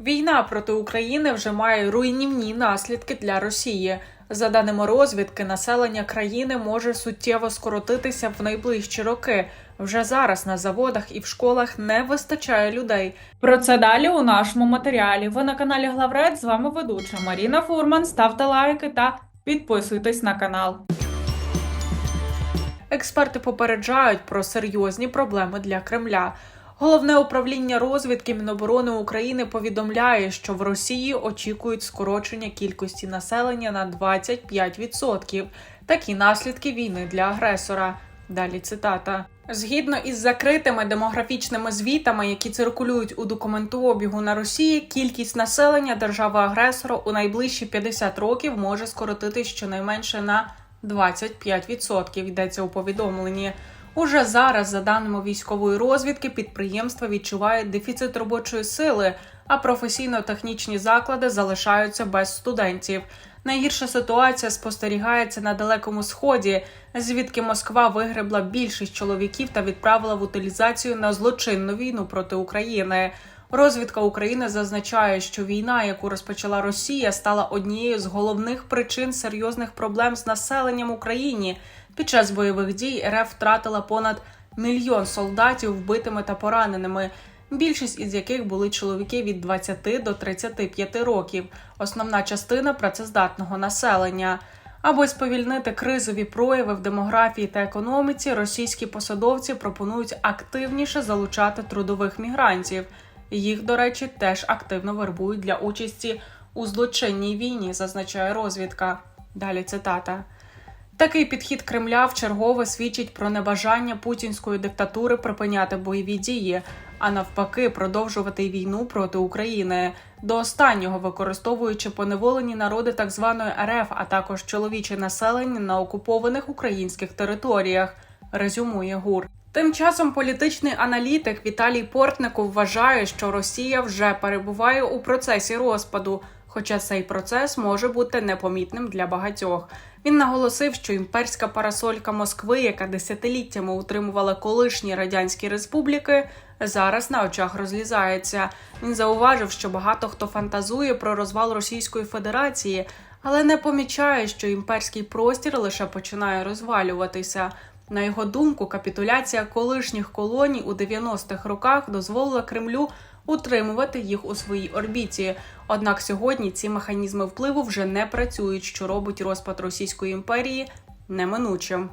Війна проти України вже має руйнівні наслідки для Росії. За даними розвідки, населення країни може суттєво скоротитися в найближчі роки. Вже зараз на заводах і в школах не вистачає людей. Про це далі у нашому матеріалі. Ви на каналі Главред. З вами ведуча Маріна Фурман. Ставте лайки та підписуйтесь на канал. Експерти попереджають про серйозні проблеми для Кремля. Головне управління розвідки Міноборони України повідомляє, що в Росії очікують скорочення кількості населення на 25%. Такі наслідки війни для агресора. Далі цитата. Згідно із закритими демографічними звітами, які циркулюють у документообігу на Росії, кількість населення держави-агресора у найближчі 50 років може скоротити щонайменше на 25%, йдеться у повідомленні. Уже зараз, за даними військової розвідки, підприємства відчувають дефіцит робочої сили, а професійно-технічні заклади залишаються без студентів. Найгірша ситуація спостерігається на далекому сході, звідки Москва вигребла більшість чоловіків та відправила в утилізацію на злочинну війну проти України. Розвідка України зазначає, що війна, яку розпочала Росія, стала однією з головних причин серйозних проблем з населенням Україні. Під час бойових дій РФ втратила понад мільйон солдатів вбитими та пораненими. Більшість із яких були чоловіки від 20 до 35 років, основна частина працездатного населення. Аби сповільнити кризові прояви в демографії та економіці, російські посадовці пропонують активніше залучати трудових мігрантів. Їх, до речі, теж активно вербують для участі у злочинній війні, зазначає розвідка. Далі цитата. Такий підхід Кремля вчергове свідчить про небажання путінської диктатури припиняти бойові дії, а навпаки, продовжувати війну проти України до останнього використовуючи поневолені народи так званої РФ, а також чоловіче населення на окупованих українських територіях. Резюмує ГУР. Тим часом політичний аналітик Віталій Портников вважає, що Росія вже перебуває у процесі розпаду, хоча цей процес може бути непомітним для багатьох. Він наголосив, що імперська парасолька Москви, яка десятиліттями утримувала колишні радянські республіки, зараз на очах розлізається. Він зауважив, що багато хто фантазує про розвал Російської Федерації, але не помічає, що імперський простір лише починає розвалюватися. На його думку, капітуляція колишніх колоній у 90-х роках дозволила Кремлю утримувати їх у своїй орбіті. Однак сьогодні ці механізми впливу вже не працюють, що робить розпад Російської імперії неминучим.